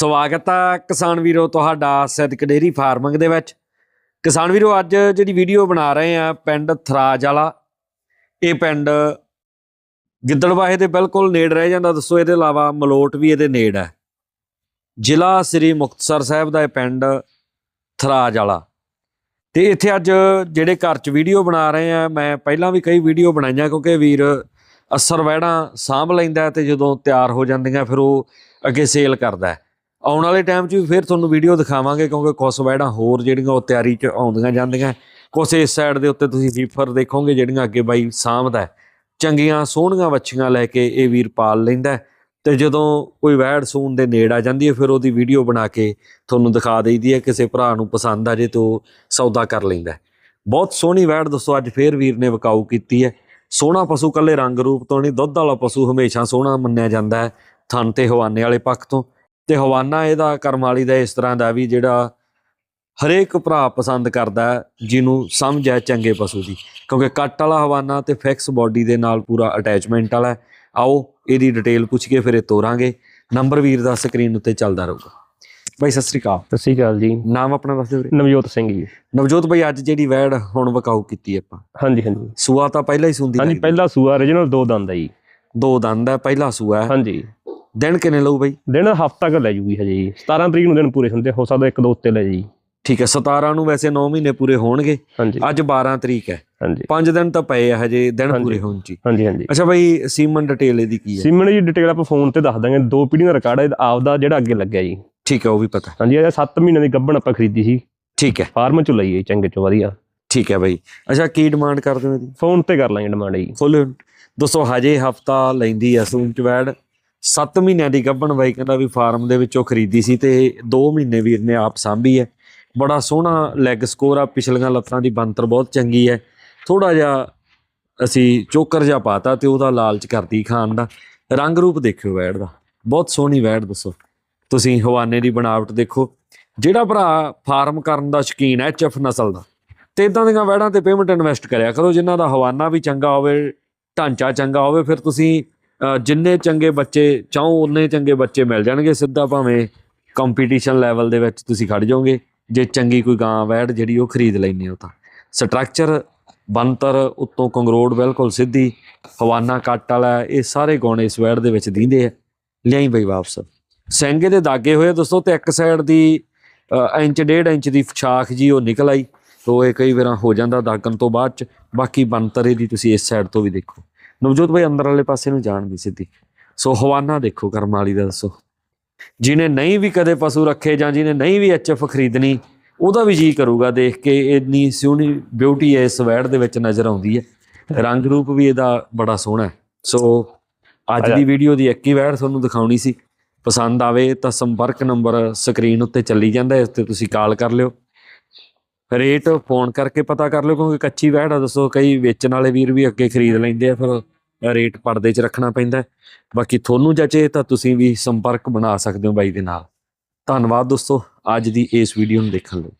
ਸਵਾਗਤ ਆ ਕਿਸਾਨ ਵੀਰੋ ਤੁਹਾਡਾ ਸਿੱਧਕ ਡੇਰੀ ਫਾਰਮਿੰਗ ਦੇ ਵਿੱਚ। ਕਿਸਾਨ ਵੀਰੋ, ਅੱਜ ਜਿਹੜੀ ਵੀਡੀਓ ਬਣਾ ਰਹੇ ਆ ਪਿੰਡ ਥਰਾਜ ਵਾਲਾ, ਇਹ ਪਿੰਡ ਗਿੱਦੜਵਾਹੇ ਦੇ ਬਿਲਕੁਲ ਨੇੜ ਰਹਿ ਜਾਂਦਾ। ਦੱਸੋ ਇਹਦੇ ਇਲਾਵਾ ਮਲੋਟ ਵੀ ਇਹਦੇ ਨੇੜ ਹੈ। ਜ਼ਿਲ੍ਹਾ ਸ੍ਰੀ ਮੁਕਤਸਰ ਸਾਹਿਬ ਦਾ ਇਹ ਪਿੰਡ ਥਰਾਜ ਵਾਲਾ। ਤੇ ਇੱਥੇ ਅੱਜ ਜਿਹੜੇ ਘਰ 'ਚ ਵੀਡੀਓ ਬਣਾ ਰਹੇ ਆ, ਮੈਂ ਪਹਿਲਾਂ ਵੀ ਕਈ ਵੀਡੀਓ ਬਣਾਈਆਂ ਕਿਉਂਕਿ ਵੀਰ ਅਸਰ ਵਹਿਣਾ ਸਾਂਭ ਲੈਂਦਾ ਹੈ ਤੇ ਜਦੋਂ ਤਿਆਰ ਹੋ ਜਾਂਦੀਆਂ ਫਿਰ ਉਹ ਅੱਗੇ ਸੇਲ ਕਰਦਾ ਆਉਣ ਵਾਲੇ ਟਾਈਮ 'ਚ ਵੀ ਫਿਰ ਤੁਹਾਨੂੰ ਵੀਡੀਓ ਦਿਖਾਵਾਂਗੇ ਕਿਉਂਕਿ ਕੁਝ ਵਹਿੜਾਂ ਹੋਰ ਜਿਹੜੀਆਂ ਉਹ ਤਿਆਰੀ 'ਚ ਆਉਂਦੀਆਂ ਜਾਂਦੀਆਂ। ਕੁਝ ਇਸ ਸਾਈਡ ਦੇ ਉੱਤੇ ਤੁਸੀਂ ਰੀਫਰ ਦੇਖੋਗੇ ਜਿਹੜੀਆਂ ਅੱਗੇ ਬਾਈ ਸਾਂਭਦਾ ਚੰਗੀਆਂ, ਸੋਹਣੀਆਂ ਵੱਛੀਆਂ ਲੈ ਕੇ ਇਹ ਵੀਰ ਪਾਲ ਲੈਂਦਾ ਹੈ ਤੇ ਜਦੋਂ ਕੋਈ ਵੈੜ ਸੂਣ ਦੇ ਨੇੜ ਆ ਜਾਂਦੀ ਹੈ, ਫਿਰ ਉਹਦੀ ਵੀਡੀਓ ਬਣਾ ਕੇ ਤੁਹਾਨੂੰ ਦਿਖਾ ਦਈਦੀ ਹੈ। ਕਿਸੇ ਭਰਾ ਨੂੰ ਪਸੰਦ ਆ ਜੇ ਤਾਂ ਉਹ ਸੌਦਾ ਕਰ ਲੈਂਦਾ ਬਹੁਤ ਸੋਹਣੀ ਵੈੜ ਦੋਸਤੋ, ਅੱਜ ਫੇਰ ਵੀਰ ਨੇ ਵਿਕਾਊ ਕੀਤੀ ਹੈ। ਸੋਹਣਾ ਪਸ਼ੂ ਕੱਲੇ ਰੰਗ ਰੂਪ ਤੋਂ ਨਹੀਂ, ਦੁੱਧ ਵਾਲਾ ਪਸ਼ੂ ਹਮੇਸ਼ਾ ਸੋਹਣਾ ਮੰਨਿਆ ਜਾਂਦਾ ਹੈ। ਥਣ ਤੇ ਹਵਾਨੇ ਵਾਲੇ ਪੱਖ ਤੋਂ। ਤੇ ਹਵਾਨਾ ਇਹਦਾ ਕਰਮ ਵਾਲੀ ਦਾ ਇਸ ਤਰ੍ਹਾਂ ਦਾ ਵੀ ਜਿਹੜਾ ਹਰੇਕ ਭਰਾ ਪਸੰਦ ਕਰਦਾ ਹੈ ਜਿਹਨੂੰ ਸਮਝ ਹੈ ਚੰਗੇ ਪਸ਼ੂ ਦੀ। ਕਿਉਂਕਿ ਕੱਟ ਵਾਲਾ ਹਵਾਨਾ ਤੇ ਫਿਕਸ ਬਾਡੀ ਦੇ ਨਾਲ ਪੂਰਾ ਅਟੈਚਮੈਂਟ ਵਾਲਾ ਹੈ। ਆਓ ਇਹਦੀ ਡਿਟੇਲ ਪੁੱਛ ਕੇ ਫਿਰ ਇਹ ਤੋਰਾਂਗੇ। ਨੰਬਰ ਵੀਰ ਦਾ ਸਕਰੀਨ ਉੱਤੇ ਚੱਲਦਾ ਰਹੂਗਾ। ਬਾਈ ਸਤਿ ਸ੍ਰੀ ਅਕਾਲ। ਸਤਿ ਸ਼੍ਰੀ ਅਕਾਲ ਜੀ। ਨਾਮ ਆਪਣਾ ਦੱਸ ਦਿਓ ਨਵਜੋਤ ਸਿੰਘ ਜੀ। ਨਵਜੋਤ ਬਾਈ ਅੱਜ ਜਿਹੜੀ ਵੈੜ ਹੁਣ ਵਿਕਾਊ ਕੀਤੀ ਆਪਾਂ। ਹਾਂਜੀ ਹਾਂਜੀ। ਸੂਆ ਤਾਂ ਪਹਿਲਾਂ ਹੀ ਸੁੰਦੀ ਹਾਂਜੀ। ਪਹਿਲਾ ਸੂਆ origignal ਦੋ ਦੰਦ ਆ ਜੀ। ਦੋ ਦੰਦ ਹੈ ਪਹਿਲਾ ਸੂਆ ਹੈ। ਹਾਂਜੀ। ਦਿਨ ਕਿੰਨੇ ਲਊ ਬਾਈ? ਦਿਨ ਹਫਤਾ ਕ ਲੈ ਜੂਗੀ ਹਜੇ ਜੀ। 17 ਤਰੀਕ ਨੂੰ ਦਿਨ ਪੂਰੇ ਹੁੰਦੇ ਹੋ ਸਕਦਾ ਇੱਕ ਦੋ ਉੱਤੇ ਲੈ ਜੀ ਠੀਕ ਹੈ 17 ਨੂੰ ਵੈਸੇ 9 ਮਹੀਨੇ ਪੂਰੇ ਹੋਣਗੇ। ਅੱਜ 12 ਤਰੀਕ ਹੈ। ਹਾਂਜੀ। 5 ਦਿਨ ਤਾਂ ਪਏ ਆ ਹਜੇ ਦਿਨ। ਪੂਰੇ ਹੋਣ ਚ। ਹਾਂਜੀ ਹਾਂਜੀ। ਅੱਛਾ ਬਾਈ ਸੀਮਨ ਡਿਟੇਲ ਇਹਦੀ ਕੀ ਹੈ? ਸਿਮਣ ਜੀ ਡਿਟੇਲ ਆਪਾਂ ਫੋਨ ਤੇ ਦੱਸ ਦਾਂਗੇ। ਦੋ ਪੀੜ੍ਹੀਆਂ ਦਾ ਰਿਕਾਰਡ ਹੈ ਆਪਦਾ ਜਿਹੜਾ ਅੱਗੇ ਲੱਗਿਆ ਜੀ। ਠੀਕ ਹੈ ਉਹ ਵੀ ਪਤਾ। ਹਾਂਜੀ ਇਹ 7 ਮਹੀਨੇ ਦੀ ਗੱਭਣ ਆਪਾਂ ਖਰੀਦੀ ਸੀ। ਠੀਕ ਹੈ। ਫਾਰਮ ਚੋਂ ਲਈ ਚੰਗੇ ਚੋਂ ਵਧੀਆ। ਠੀਕ ਹੈ ਬਾਈ। ਅੱਛਾ ਕੀ ਡਿਮਾਂਡ ਕਰਦੇ ਹੋ ਇਹਦੀ? ਫੋਨ ਤੇ ਕਰ ਲਾਂਗੇ ਡਿਮਾਂਡ ਜੀ। ਫੁੱਲ ਦੋਸਤੋ ਹਜੇ ਹਫਤਾ ਲੈਂਦੀ ਆ ਸੂਨ ਚ ਵੈੜ? 7 ਮਹੀਨਿਆਂ ਦੀ ਗੱਭਣ ਬਾਈ ਕਹਿੰਦਾ ਵੀ ਫਾਰਮ ਦੇ ਵਿੱਚੋਂ ਖਰੀਦੀ ਸੀ ਤੇ 2 ਮਹੀਨੇ ਵੀਰ ਨੇ ਆਪ ਸਾਂਭੀ ਹੈ। ਬੜਾ ਸੋਹਣਾ ਲੈਗ ਸਕੋਰ ਆ, ਪਿਛਲੀਆਂ ਲੱਤਾਂ ਦੀ ਬੰਤਰ ਬਹੁਤ ਚੰਗੀ ਹੈ। ਥੋੜਾ ਜਿਹਾ ਅਸੀਂ ਚੋਕਰ ਜਿਹਾ ਪਾਤਾ ਤੇ ਉਹਦਾ ਲਾਲਚ ਕਰਦੀ ਖਾਣ ਦਾ। ਰੰਗ ਰੂਪ ਦੇਖਿਓ ਵੈੜ ਦਾ। ਬਹੁਤ ਸੋਹਣੀ ਵੈੜ ਦੱਸੋ। ਤੁਸੀਂ ਹਵਾਨੇ ਦੀ ਬਣਾਵਟ ਦੇਖੋ। ਜਿਹੜਾ ਭਰਾ ਫਾਰਮ ਕਰਨ ਦਾ ਸ਼ੌਕੀਨ ਹੈ ਐਚਐਫ ਨਸਲ ਦਾ, ਤੇ ਇਦਾਂ ਦੀਆਂ ਵੈੜਾਂ ਤੇ ਪੇਮੈਂਟ ਇਨਵੈਸਟ ਕਰਿਆ ਕਰੋ। ਜਿਨ੍ਹਾਂ ਦਾ ਹਵਾਨਾ ਵੀ ਚੰਗਾ ਹੋਵੇ, ਢਾਂਚਾ ਚੰਗਾ ਹੋਵੇ, ਫਿਰ ਤੁਸੀਂ ਜਿੰਨੇ ਚੰਗੇ ਬੱਚੇ ਚਾਹੋ ਉਨੇ ਚੰਗੇ ਬੱਚੇ ਮਿਲ ਜਾਣਗੇ ਸਿੱਧਾ ਭਾਵੇਂ ਕੰਪੀਟੀਸ਼ਨ ਲੈਵਲ ਦੇ ਵਿੱਚ ਤੁਸੀਂ ਖੜ ਜਾਓਗੇ। ਜੇ ਚੰਗੀ ਕੋਈ ਗਾਂ ਵੈੜ ਜਿਹੜੀ ਉਹ ਖਰੀਦ ਲੈਣੀ ਹੋ ਤਾਂ। ਸਟਰਕਚਰ ਬੰਤਰ ਉੱਤੋਂ ਕੰਗਰੋੜ ਬਿਲਕੁਲ ਸਿੱਧੀ, ਹਵਾਨਾ ਕੱਟ ਵਾਲਾ, ਇਹ ਸਾਰੇ ਗੁਣ ਇਸ ਵੈੜ ਦੇ ਵਿੱਚ ਦਿੰਦੇ ਆ। ਲਿਆਈ ਬਈ ਵਾਪਸ। ਸਿੰਗੇ ਦੇ ਦਾਗੇ ਹੋਏ ਦੋਸਤੋ, ਤੇ ਇੱਕ ਸਾਈਡ ਦੀ ਇੰਚ, ਡੇਢ ਇੰਚ ਦੀ ਛਾਖ ਜੀ ਉਹ ਨਿਕਲ ਆਈ। ਤੋ ਇਹ ਕਈ ਵਾਰਾਂ ਹੋ ਜਾਂਦਾ ਦਾਗਣ ਤੋਂ ਬਾਅਦ ਚ। ਬਾਕੀ ਬੰਤਰ ਇਹਦੀ ਤੁਸੀਂ ਇਸ ਸਾਈਡ ਤੋਂ ਵੀ ਦੇਖੋ। ਨਵਜੋਤ ਭਾਈ ਅੰਦਰ ਵਾਲੇ ਪਾਸੇ ਨੂੰ ਜਾਣ ਦੀ ਸਿੱਧੀ। ਸੋ ਹਵਾਨਾ ਦੇਖੋ ਕਰਮ ਵਾਲੀ ਦਾ ਦੱਸੋ। ਜਿਹਨੇ ਨਹੀਂ ਵੀ ਕਦੇ ਪਸ਼ੂ ਰੱਖੇ ਜਾਂ ਜਿਹਨੇ ਨਹੀਂ ਵੀ ਐਚਐਫ ਖਰੀਦਣੀ ਉਹਦਾ ਵੀ ਜੀ ਕਰੂਗਾ ਦੇਖ ਕੇ ਇੰਨੀ ਸੋਹਣੀ ਬਿਊਟੀ ਹੈ ਇਸ ਵੈੜ ਦੇ ਵਿੱਚ ਨਜ਼ਰ ਆਉਂਦੀ ਹੈ। ਰੰਗ ਰੂਪ ਵੀ ਇਹਦਾ ਬੜਾ ਸੋਹਣਾ ਹੈ। ਸੋ ਅੱਜ ਦੀ ਵੀਡੀਓ ਦੀ ਇੱਕ ਹੀ ਵੈੜ ਤੁਹਾਨੂੰ ਦਿਖਾਉਣੀ ਸੀ। ਪਸੰਦ ਆਵੇ ਤਾਂ ਸੰਪਰਕ ਨੰਬਰ ਸਕਰੀਨ ਉੱਤੇ ਚੱਲੀ ਜਾਂਦਾ ਇਸ ਤੇ ਤੁਸੀਂ ਕਾਲ ਕਰ ਲਿਓ। ਰੇਟ ਫੋਨ ਕਰਕੇ ਪਤਾ ਕਰ ਲਿਓ ਕਿਉਂਕਿ ਕੱਚੀ ਵੈੜ ਆ ਦੱਸੋ ਕਈ ਵੇਚਣ ਵਾਲੇ ਵੀਰ ਵੀ ਅੱਗੇ ਖਰੀਦ ਲੈਂਦੇ ਆ ਫਿਰ ਰੇਟ ਪਰਦੇ 'ਚ ਰੱਖਣਾ ਪੈਂਦਾ ਬਾਕੀ ਤੁਹਾਨੂੰ ਜਚੇ ਤਾਂ ਤੁਸੀਂ ਵੀ ਸੰਪਰਕ ਬਣਾ ਸਕਦੇ ਹੋ ਬਾਈ ਦੇ ਨਾਲ। ਧੰਨਵਾਦ ਦੋਸਤੋ, ਅੱਜ ਦੀ ਇਸ ਵੀਡੀਓ ਨੂੰ ਦੇਖਣ ਲਈ।